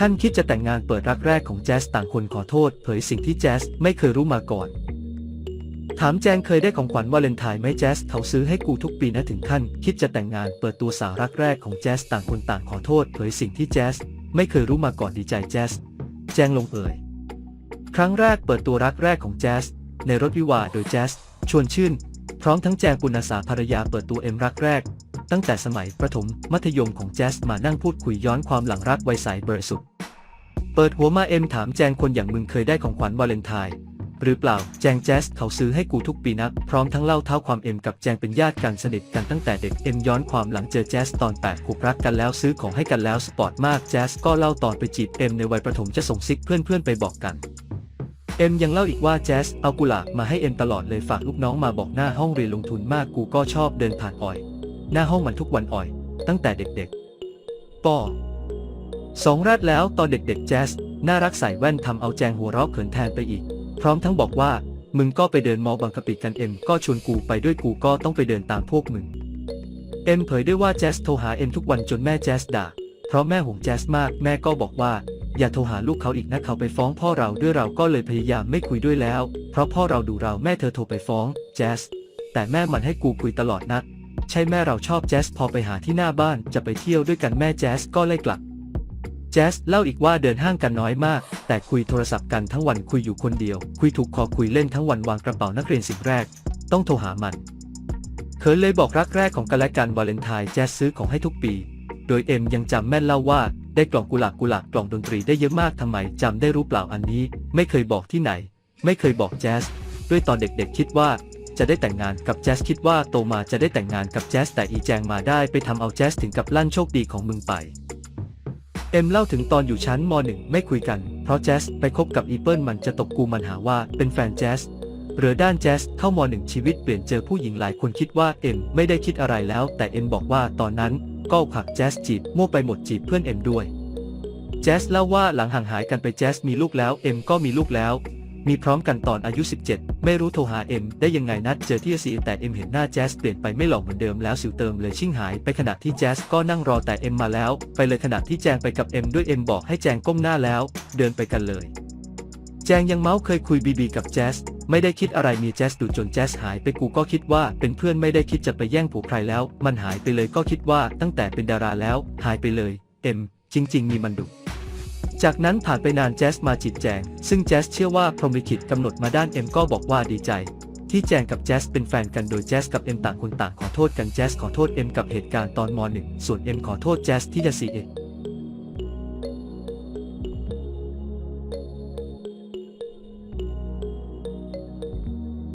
ขั้นคิดจะแต่งงานเปิดรักแรกของแจสต่างคนขอโทษ เผยสิ่งที่แจสไม่เคยรู้มาก่อน ถามแจงเคยได้ของขวัญวาเลนไทน์ไหมแจสเขาซื้อให้กูทุกปีนะถึงขั้นคิดจะแต่งงานเปิดตัวสาวรักแรกของแจสต่างคนต่างขอโทษ เผยสิ่งที่แจสไม่เคยรู้มาก่อนดีใจแจสแจงลงเอ่ยครั้งแรกเปิดตัวรักแรกของแจสในรถวิวาโดยแจสชวนชื่น พร้อมทั้งแจงปุณสาภรรยาเปิดตัวเอ็มรักแรก ตั้งแต่สมัยประถมมัธยมของแจสมานั่งพูดคุยย้อนความหลังรักวัยใสเบอร์สุด เปิดหัวมาเอ็มถามแจงคนอย่างมึงเคยได้ของขวัญวาเลนไทน์หรือเปล่า แจงแจสเขาซื้อให้กูทุกปีนัก พร้อมทั้งเล่าเท้าความเอ็มกับแจงเป็นญาติกันสนิทกันตั้งแต่เด็กเอ็มย้อนความหลังเจอแจสตอนแปดขวบรักกันแล้วซื้อของให้กันแล้วสปอร์ตมากแจสก็เล่าตอนไปจีบเอ็มในวัยประถมจะส่งซิกเพื่อนๆไปบอกกันเอ็มยังเล่าอีกว่าแจสเอากุหลาบมาให้เอ็มตลอดเลยฝากลูกน้องมาบอกหน้าห้องเรียนลงทุนมากกูก็ชอบเดินผ่านอ่อย หน้าห้องมันทุกวันอ่อย ตั้งแต่เด็กๆปอสองแรดแล้วตอนเด็กๆแจสน่ารักใส่แว่นทำเอาแจงหัวเราะเขินแทนไปอีก พร้อมทั้งบอกว่า มึงก็ไปเดินมอบางกะปิกันเอ็มก็ชวนกูไปด้วยกูก็ต้องไปเดินตามพวกมึง เอ็มเผยด้วยว่าแจสโทรหาเอ็มทุกวันจนแม่แจสด่า เพราะแม่ห่วงแจสมากแม่ก็บอกว่า อย่าโทรหาลูกเขาอีกนะเขาไปฟ้องพ่อเราด้วยเราก็เลยพยายามไม่คุยด้วยแล้ว เพราะพ่อเราดูเราแม่เธอโทรไปฟ้องแจสแต่แม่มันให้กูคุยตลอดนัก ใช่แม่เราชอบแจสพอไปหาที่หน้าบ้านจะไปเที่ยวด้วยกันแม่แจสก็ไล่กลับ แจสเล่าอีกว่าเดินห้างกันน้อยมาก แต่คุยโทรศัพท์กันทั้งวันคุยอยู่คนเดียว คุยถูกคอคุยเล่นทั้งวันวางกระเป๋านักเรียนสิ่งแรก ต้องโทรหามันเขินเลยบอกรักแรกของกันและกันวาเลนไทน์แจสซื้อของให้ทุกปี โดยเอ็มยังจำแม่นเล่าว่าได้กล่องกุหลาบกุหลาบกล่องดนตรีได้เยอะมากทำไมจำได้รู้เปล่าอันนี้ ไม่เคยบอกที่ไหน ไม่เคยบอกแจสด้วยตอนเด็กๆคิดว่า จะได้แต่งงานกับแจสคิดว่าโตมาจะได้แต่งงานกับแจสแต่อีแจงมาได้ไปทำเอาแจสถึงกับลั่นโชคดีของมึงไป เอ็มเล่าถึงตอนอยู่ชั้นม .1 ไม่คุยกัน เพราะแจสไปคบกับอีเปิลมันจะตบกูมันหาว่าเป็นแฟนแจสเรือด้านแจสเข้าม .1 ชีวิตเปลี่ยนเจอผู้หญิงหลายคนคิดว่าเอ็มไม่ได้คิดอะไรแล้ว แต่เอ็มบอกว่าตอนนั้นก็ผักแจสจีบมั่วไปหมดจีบเพื่อนเอ็มด้วยแจสเล่าว่าหลังห่างหายกันไปแจสมีลูกแล้วเอ็มก็มีลูกแล้ว มีพร้อมกันตอนอายุ 17 ไม่รู้โทรหาเอ็มได้ยังไงนัดเจอที่ซีแต่เอ็มเห็นหน้าแจสเปลี่ยนไปไม่หล่อเหมือนเดิมแล้วสิวเติมเลยชิ่งหายไปขณะที่แจสก็นั่งรอแต่เอ็มมาแล้ว ไปเลยขณะที่แจงไปกับเอ็มด้วยเอ็มบอกให้แจงก้มหน้าแล้ว เดินไปกันเลย แจงยังเมาส์เคยคุยบีบีกับแจสไม่ได้คิดอะไรมีแจสดูจนแจสหายไปกูก็คิดว่าเป็นเพื่อนไม่ได้คิดจะไปแย่งผัวใครแล้ว มันหายไปเลยก็คิดว่าตั้งแต่เป็นดาราแล้ว หายไปเลย เอ็ม จริง ๆ มีมันดุ จากนั้นผ่านไปนานแจสมาจิตแจง ซึ่งแจสเชื่อว่าพรหมลิขิตกำหนดมาด้านเอ็มก็บอกว่าดีใจ ที่แจงกับแจสเป็นแฟนกันโดยแจสกับเอ็มต่างคนต่างขอโทษกันแจสขอโทษเอ็มกับเหตุการณ์ตอนม .1 ส่วนเอ็มขอโทษแจสที่จะสีเอ็